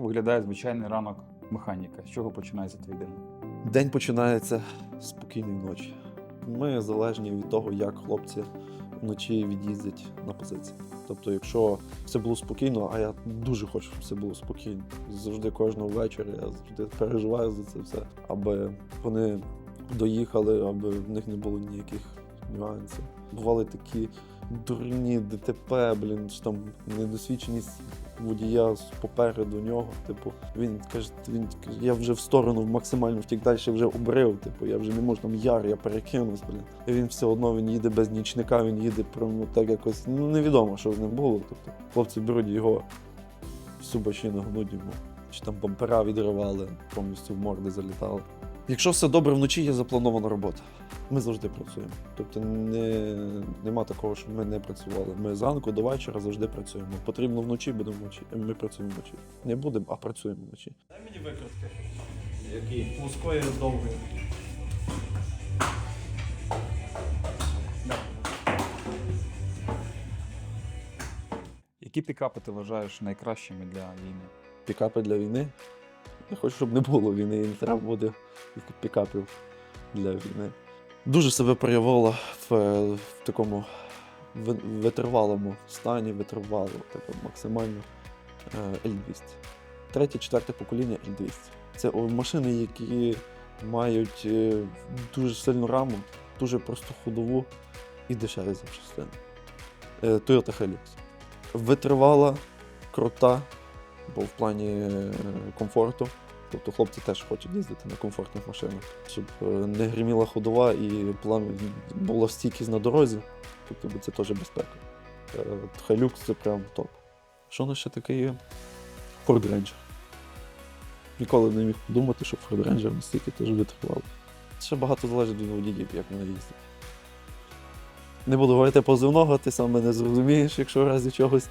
Виглядає звичайний ранок механіка? З чого починається твій день? День починається спокійної ночі. Ми залежні від того, як хлопці вночі від'їздять на позиції. Тобто, якщо все було спокійно, а я дуже хочу, щоб все було спокійно. Завжди кожного вечора я завжди переживаю за це все, аби вони доїхали, аби в них не було ніяких нюансів. Бували такі дурні ДТП, блін, що там недосвідченість водія попереду нього. Типу, він каже, він каже, я вже в сторону максимально втік далі вже обрив. Типу, я вже не можу там яр, я перекинусь, блін. І він все одно він їде без нічника, він їде прямо так якось. Ну невідомо, що з ним було. Тобто, хлопці беруть його всю бочину гнуть йому. Чи там бампера відривали, повністю в морди залітали. Якщо все добре вночі, є запланована робота. Ми завжди працюємо. Тобто не, нема такого, що ми не працювали. Ми зранку до вечора завжди працюємо. Потрібно вночі, будемо вночі. Ми працюємо вночі. Не будемо, а працюємо вночі. Дай мені викрутки. Які? Вузької довгої. Які пікапи ти вважаєш найкращими для війни? Пікапи для війни. Я хочу, щоб не було війни, і не треба буде пікапів для війни. Дуже себе проявила в, е, в такому витривалому стані, витривало, типу, максимально е, L200. Третє, четверте покоління L200. Це машини, які мають е, дуже сильну раму, дуже просту ходову і дешеві запчастини. Toyota Hilux. Витривала, крута, бо в плані е, комфорту. Тобто хлопці теж хочуть їздити на комфортних машинах, щоб е, не гриміла ходова і була стійкість на дорозі. Тобто бо це теж безпека. Е, Hilux це прям топ. Що нас ще таке є? Ford Ranger. Ніколи не міг подумати, що Ford Ranger настільки теж витривало. Ще багато залежить від водіїв, як вони їздять. Не буду говорити позивного, ти сам мене зрозумієш, якщо в разі чогось.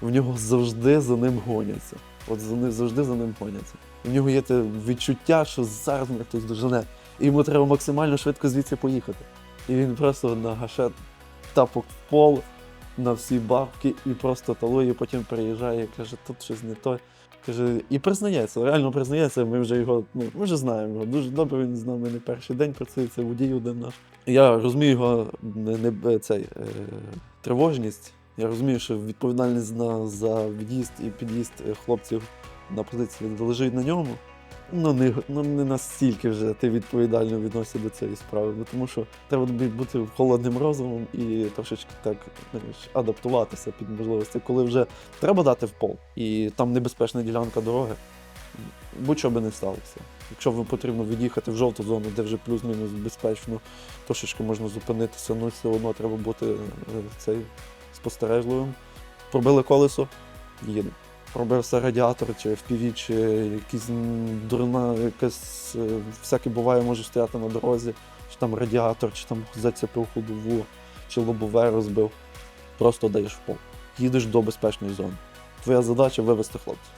В нього завжди за ним гоняться. От за ним завжди за ним гоняться. У нього є те відчуття, що зараз мене хтось дожене. І йому треба максимально швидко звідси поїхати. І він просто на гашет тапок в пол на всі бабки і просто талує, потім приїжджає каже, тут щось не то. Каже, і признається, реально признається, ми вже його, ну, ми вже знаємо його. Дуже добре він з нами не перший день працює, це водій один наш. Я розумію його не, не цей, е, тривожність. Я розумію, що відповідальність на, за від'їзд і під'їзд е, хлопців на позиції лежить на ньому. Ну не, ну, не настільки вже ти відповідально відносишся до цієї справи, бо тому що треба бути холодним розумом і трошечки так адаптуватися під можливості, коли вже треба дати в пол, і там небезпечна ділянка дороги, будь-що би не сталося. Якщо вам потрібно від'їхати в жовту зону, де вже плюс-мінус безпечно, трошечки можна зупинитися, ну все одно треба бути е, цей спостережливим. Пробили колесо, їдемо. Пробився радіатор, чи FPV, чи якийсь дурна, якась е, всяке буває, може стояти на дорозі, чи там радіатор, чи там зацепив ходову, чи лобове розбив. Просто даєш в пол. Їдеш до безпечної зони. Твоя задача вивезти хлопців.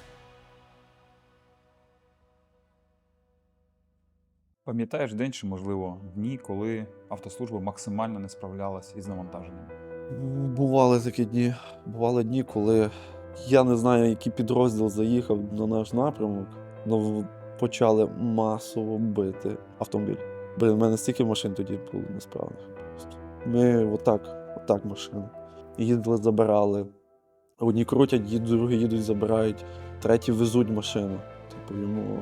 Пам'ятаєш день чи, можливо, дні, коли автослужба максимально не справлялась із навантаженням? Бували такі дні. Бували дні, коли я не знаю, який підрозділ заїхав на наш напрямок, але почали масово бити автомобіль. Блін, в мене стільки машин тоді було несправних. Ми отак, отак машини. Їздили, забирали. Одні крутять, ї- другі їдуть, забирають, треті везуть машину. Типу, йому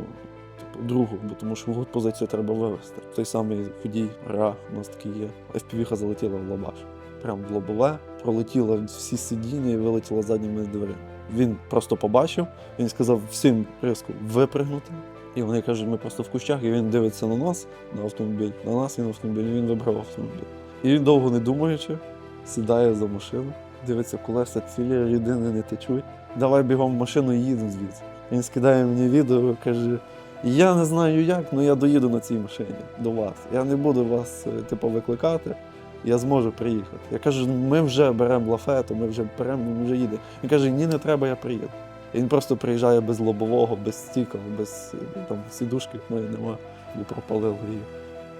типу, другу, бо тому що позицію треба вивезти. Той самий водій РА у нас такий є. FPV-ха залетіла в лабаш прям в лобове, пролетіла всі сидіння і вилетіла задніми дверима. Він просто побачив, він сказав всім різко випригнути. І вони кажуть, ми просто в кущах, і він дивиться на нас, на автомобіль, на нас і на автомобіль, він вибрав автомобіль. І він довго не думаючи, сідає за машину, дивиться, колеса цілі, рідини не течуть. Давай бігом в машину і їдемо звідси. Він скидає мені відео, каже: я не знаю як, але я доїду на цій машині до вас. Я не буду вас е, типу, викликати я зможу приїхати. Я кажу, ми вже беремо лафету, ми вже беремо, ми вже їдемо. Він каже, ні, не треба, я приїду. І він просто приїжджає без лобового, без стіків, без там, сідушки мене нема, бо пропалив її.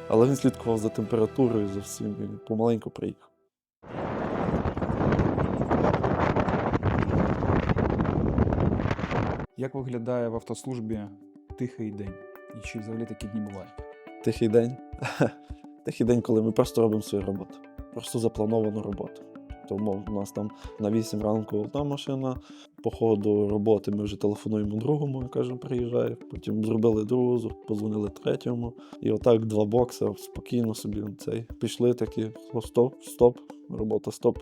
Але він слідкував за температурою, за всім, він помаленьку приїхав. Як виглядає в автослужбі тихий день? І чи взагалі такі дні бувають? Тихий день. Тихий день, коли ми просто робимо свою роботу. Просто заплановану роботу. Тому у нас там на 8 ранку одна машина, по ходу роботи ми вже телефонуємо другому і кажемо, приїжджай. Потім зробили другу, позвонили третьому. І отак два бокси спокійно собі цей. Пішли такі, стоп, стоп, робота, стоп.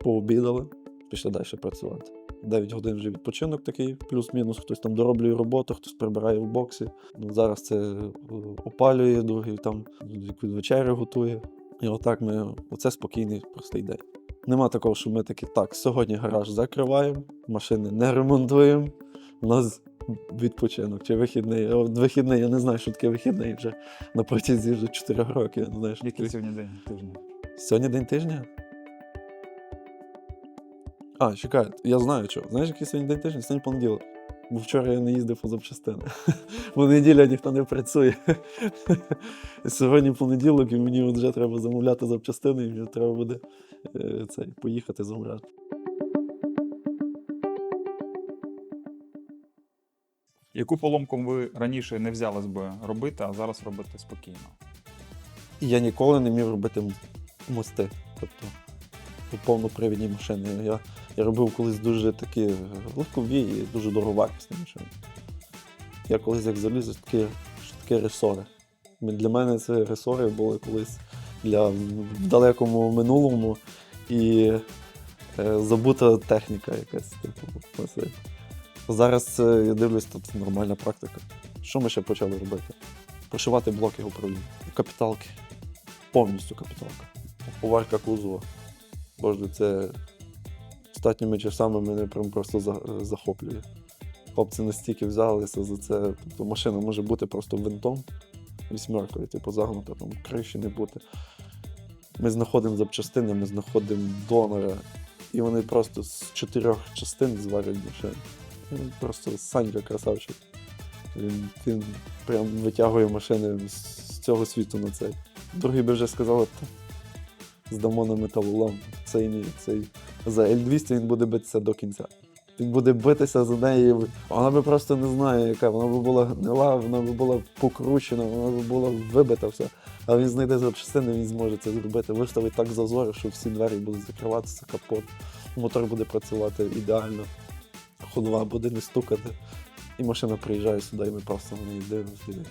Пообідали, пішли далі працювати. 9 годин вже відпочинок такий, плюс-мінус, хтось там дороблює роботу, хтось прибирає в боксі. Ну, зараз це е, опалює, другий там якусь вечерю готує. І отак ми, оце спокійний, простий день. Нема такого, що ми такі, так, сьогодні гараж закриваємо, машини не ремонтуємо. У нас відпочинок чи вихідний. От вихідний, я не знаю, що таке вихідний вже на протязі вже 4 років. Я не знаю, що Який сьогодні день тижня? Сьогодні день тижня? А, чекай, я знаю що. Знаєш, який сьогодні день тижня? Сьогодні понеділок. Бо вчора я не їздив по запчастини. Бо неділя ніхто не працює. Сьогодні понеділок, і мені вже треба замовляти запчастини, і мені треба буде е, цей, поїхати замовляти. Яку поломку ви раніше не взялись би робити, а зараз робите спокійно? Я ніколи не міг робити мости. Тобто по повнопривідній машини. Я, я робив колись дуже такі е, легкові і дуже дороговартісні машини. Я колись як заліз, що таке ресори. Для мене це ресори були колись для в далекому минулому і е, забута техніка якась. Типу. Зараз це, я дивлюсь, тут нормальна практика. Що ми ще почали робити? Прошивати блоки управління, капіталки. Повністю капіталка. Поварка кузова. Боже, це останніми часами мене прям просто захоплює. Хлопці настільки взялися за це. Тобто машина може бути просто винтом, вісьмеркою, типу загнута, там криші не бути. Ми знаходимо запчастини, ми знаходимо донора, і вони просто з чотирьох частин зварять машину. Він Просто Санька красавчик. Він, він прям витягує машини з, цього світу на цей. Другі би вже сказали, та здамо на металолом. Цей ні, цей за L200 він буде битися до кінця. Він буде битися за неї. Вона би просто не знає, яка. Вона би була гнила, вона би була покручена, вона би була вибита все. А він знайде запчастини, він зможе це зробити. Виставить так зазори, що всі двері будуть закриватися, капот. Мотор буде працювати ідеально. Ходова буде не стукати. І машина приїжджає сюди, і ми просто на неї дивимося.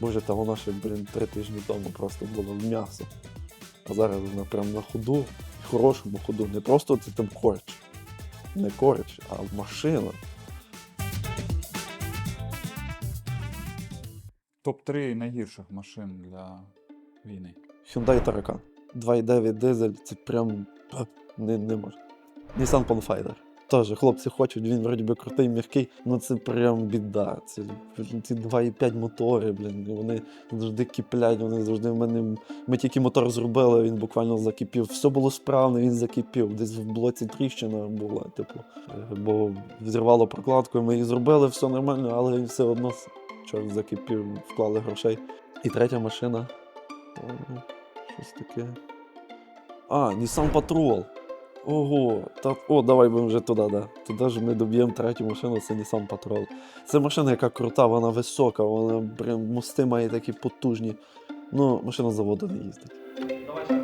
Боже, та вона ще, блін, три тижні тому просто була в м'ясо. А зараз вона прям на ходу, в хорошому ходу. Не просто це там корч. Не корч, а машина. Топ-3 найгірших машин для війни. Hyundai Таракан. 2.9 дизель, це прям не, не може. Nissan Pathfinder. Теж хлопці хочуть, він вроді би крутий, м'який, ну це прям біда. Це ці 2,5 мотори, блін, вони завжди киплять, вони завжди в мене. Ми тільки мотор зробили, він буквально закипів. Все було справно, він закипів. Десь в блоці тріщина була, типу, е, бо зірвало прокладку, ми її зробили, все нормально, але він все одно чорт закипів, вклали грошей. І третя машина. Щось таке. А, Nissan Patrol. Ого, та, о, давай будемо вже туди, да. Туди ж ми доб'ємо третю машину, це Nissan Patrol. Це машина, яка крута, вона висока, вона прям мости має такі потужні. Ну, машина з заводу не їздить. Давай.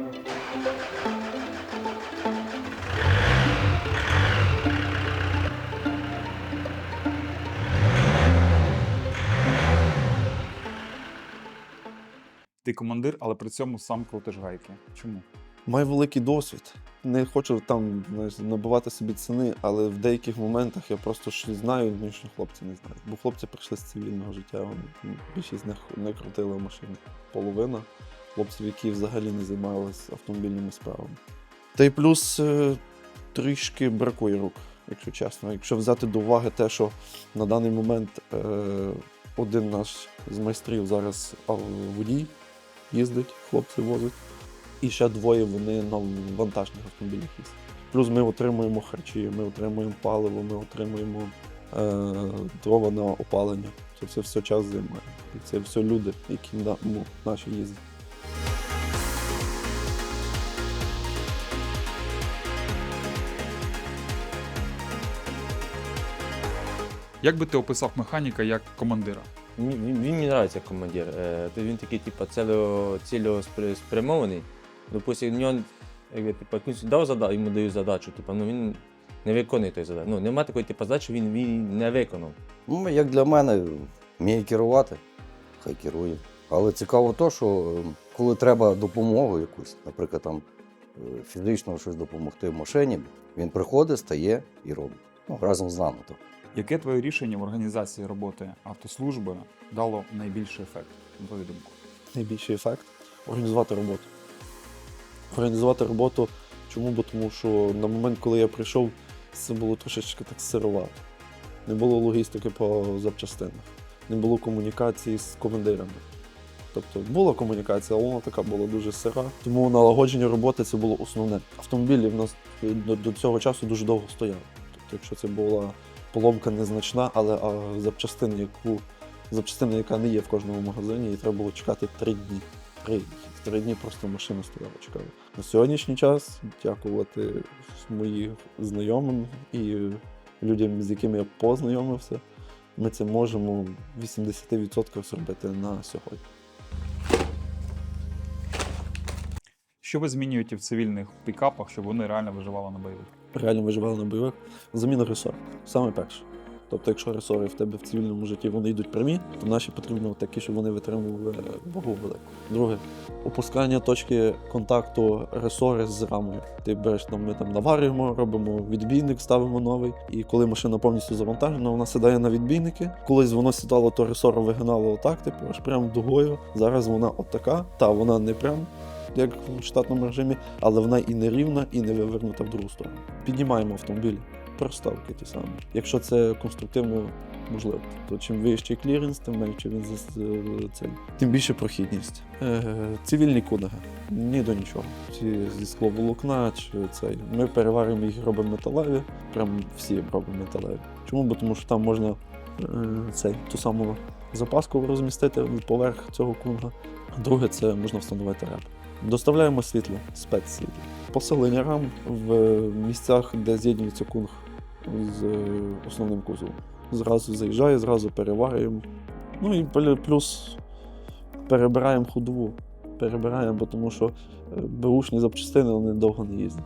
Ти командир, але при цьому сам крутиш гайки. Чому? Маю великий досвід. Не хочу там знаєш, набивати собі ціни, але в деяких моментах я просто щось знаю, інші хлопці не знають. Бо хлопці прийшли з цивільного життя, вони, більшість з них не крутила машини. Половина хлопців, які взагалі не займалися автомобільними справами. Та й плюс е, трішки бракує рук, якщо чесно. Якщо взяти до уваги те, що на даний момент е, один наш з майстрів зараз водій їздить, хлопці возить і ще двоє вони на вантажних автомобілях їздять. Плюс ми отримуємо харчі, ми отримуємо паливо, ми отримуємо е, дрова на опалення. Це все, все час займає. І це все люди, які на, ну, наші їздять. Як би ти описав механіка як командира? Він, мені подобається як командир. Е, він такий, типу, цілеспрямований. Допустим, в нього, якби, типу, якусь дав задачу, йому дають задачу, типу, ну він не виконує той задачу. Ну, немає такої типу, задачі, він, він не виконав. Ну, як для мене, вміє керувати, хай керує. Але цікаво то, що е, коли треба допомогу якусь, наприклад, там е, фізично щось допомогти в машині, він приходить, стає і робить. Ну, разом з нами. То. Яке твоє рішення в організації роботи автослужби дало найбільший ефект, на твою думку? найбільший ефект організувати роботу. Організувати роботу. Чому? Бо тому що на момент, коли я прийшов, це було трошечки так сировато. Не було логістики по запчастинах, не було комунікації з командирами. Тобто була комунікація, але вона така була дуже сира. Тому налагодження роботи це було основне. Автомобілі в нас до, цього часу дуже довго стояли. Тобто, якщо це була поломка незначна, але а, запчастина, яку запчастина, яка не є в кожному магазині, і треба було чекати три дні. Три, три дні просто машина стояла, чекала. На сьогоднішній час, дякувати моїм знайомим і людям, з якими я познайомився, ми це можемо в 80% зробити на сьогодні. Що ви змінюєте в цивільних пікапах, щоб вони реально виживали на бойових? Реально виживали на бойових. Заміна ресор. Саме перше. Тобто, якщо ресори в тебе в цивільному житті вони йдуть прямі, то наші потрібно такі, щоб вони витримували вагу велику. Друге, опускання точки контакту ресори з рамою. Ти береш там, ми там наварюємо, робимо відбійник, ставимо новий. І коли машина повністю завантажена, вона сідає на відбійники. Колись воно сідало, то ресора вигинало отак, типу аж прям дугою. Зараз вона отака, та вона не прям. Як в штатному режимі, але вона і не рівна, і не вивернута в другу сторону. Піднімаємо автомобіль, проставки ті самі. Якщо це конструктивно можливо, то чим вищий кліренс, тим менше він цей. Тим більше прохідність. Е, цивільні кунаги. Ні до нічого. Ці зі скловолокна чи цей. Ми переварюємо їх, робимо металеві. Прям всі робимо металеві. Чому? Бо тому що там можна е, цей ту саму запаску розмістити поверх цього кунга. Друге, це можна встановити реп. Доставляємо світло, спецсвітло. Поселення рам в місцях, де з'єднується кунг з е, основним кузовом. Зразу заїжджає, зразу переварюємо. Ну і плюс перебираємо ходову. Перебираємо, бо тому що е, беушні запчастини вони довго не їздять.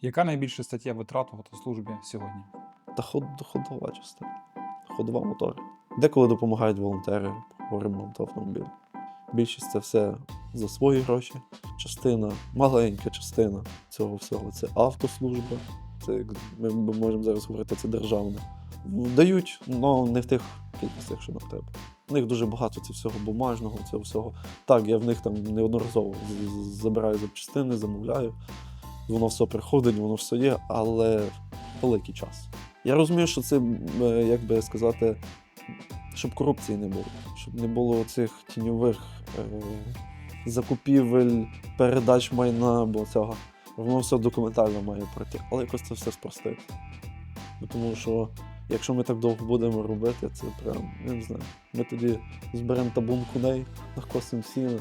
Яка найбільша стаття витрат в автослужбі сьогодні? Та ход, ходова частина. Ходова мотори. Деколи допомагають волонтери по ремонту автомобіля. Більшість це все за свої гроші. Частина, маленька частина цього всього це автослужба. Це як ми можемо зараз говорити, це державне. Дають, але не в тих кількостях, що нам треба. У них дуже багато цього всього бумажного, цього всього. Так, я в них там неодноразово забираю запчастини, замовляю. Воно все приходить, воно все є, але великий час. Я розумію, що це, е, як би сказати, щоб корупції не було, щоб не було цих тіньових е, закупівель, передач майна, бо цього. Воно все документально має пройти, але якось це все спростити. Тому що якщо ми так довго будемо робити, це прям, я не знаю. Ми тоді зберемо табун коней, накосимо сіна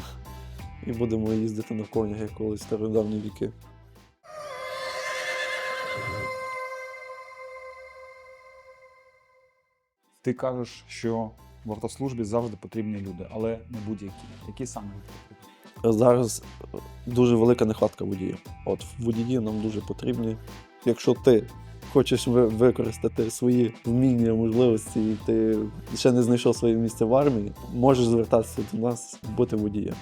і будемо їздити на конях, як колись стародавні віки. Ти кажеш, що в автослужбі завжди потрібні люди, але не будь-які. Які саме? Зараз е, дуже велика нехватка водіїв. От водії нам дуже потрібні. Якщо ти хочеш використати свої вміння, можливості, і ти ще не знайшов своє місце в армії, можеш звертатися до нас, бути водієм.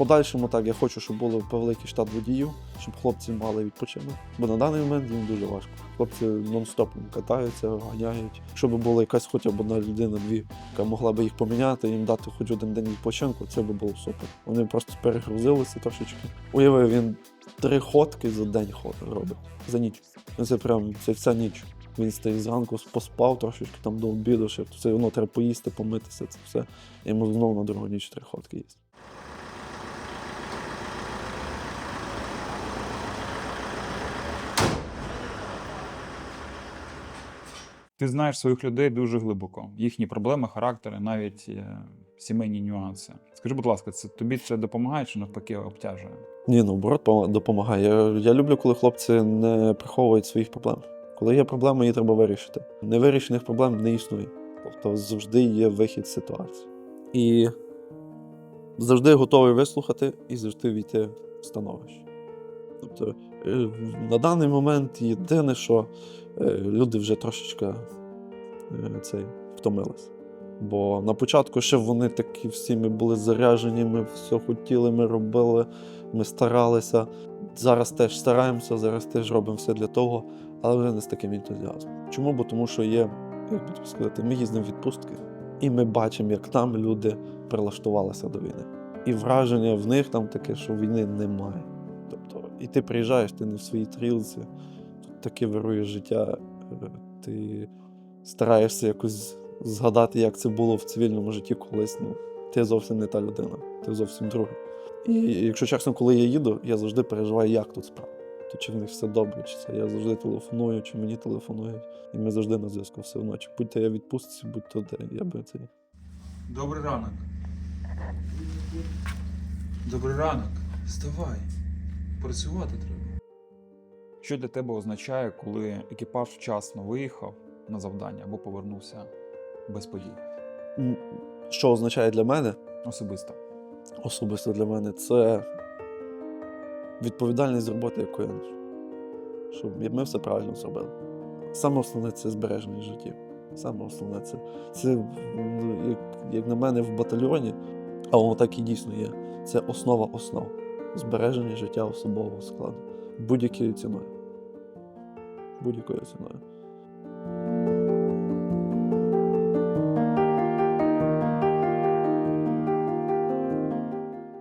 Подальшому так, я хочу, щоб було великий штат водіїв, щоб хлопці мали відпочинок. Бо на даний момент їм дуже важко. Хлопці нон-стопом катаються, ганяють. Щоб була якась хоча б одна людина, дві, яка могла би їх поміняти, їм дати хоч один день відпочинку, це би було супер. Вони просто перегрузилися трошечки. Уяви, він три ходки за день ход робить за ніч. Ну, Це прям це вся ніч. Він стоїть зранку, поспав трошечки там до обіду, ще це воно треба поїсти, помитися, це все. І йому знову на другу ніч три ходки їсти. Ти знаєш своїх людей дуже глибоко. Їхні проблеми, характери, навіть е, сімейні нюанси. Скажи, будь ласка, це тобі це допомагає чи навпаки обтяжує? Ні, наоборот, пома- допомагає. Я, я люблю, коли хлопці не приховують своїх проблем. Коли є проблеми, її треба вирішити. Невирішених проблем не існує. Тобто завжди є вихід з ситуації. І завжди готовий вислухати і завжди війти в становище. Тобто, на даний момент єдине, що е, люди вже трошечки е, цей, втомились. Бо на початку ще вони такі всі ми були заряжені, ми все хотіли, ми робили, ми старалися. Зараз теж стараємося, зараз теж робимо все для того, але вже не з таким ентузіазмом. Чому? Бо тому що є, як би сказати, ми їздимо в відпустки, і ми бачимо, як там люди прилаштувалися до війни. І враження в них там таке, що війни немає. І ти приїжджаєш, ти не в своїй трілці, тут таке вирує життя, е, ти стараєшся якось згадати, як це було в цивільному житті колись. Ну, ти зовсім не та людина, ти зовсім друга. І якщо чесно, коли я їду, я завжди переживаю, як тут справа. То чи в них все добре, чи це я завжди телефоную, чи мені телефонують. І ми завжди на зв'язку все одно. Чи будь-то я відпустці, будь-то де. Я би це. Добрий ранок. Добрий ранок. Вставай. Працювати треба. Що для тебе означає, коли екіпаж вчасно виїхав на завдання або повернувся без подій? Що означає для мене? Особисто. особисто для мене, це відповідальність за роботу, яку я ношу. Щоб ми все правильно зробили. Саме основне це збереження життів. Саме основне це, це ну, як, як на мене, в батальйоні, а воно так і дійсно є. Це основа основ. Збереження життя особового складу. Будь-якою ціною. Будь-якою ціною.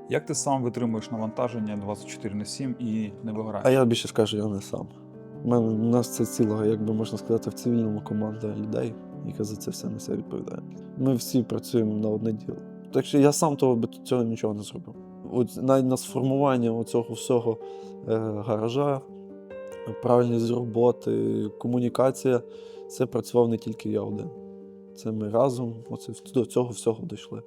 Як ти сам витримуєш навантаження 24 на 7 і не вигораєш? А я більше скажу, я не сам. У мене у нас це ціла, як би можна сказати, в цивільному команда людей, яка за це все несе відповідальність. Ми всі працюємо на одне діло. Так що я сам того би цього нічого не зробив. От навіть на сформування цього всього е, гаража, правильність роботи, комунікація, це працював не тільки я один. Це ми разом оце, до цього всього дійшли.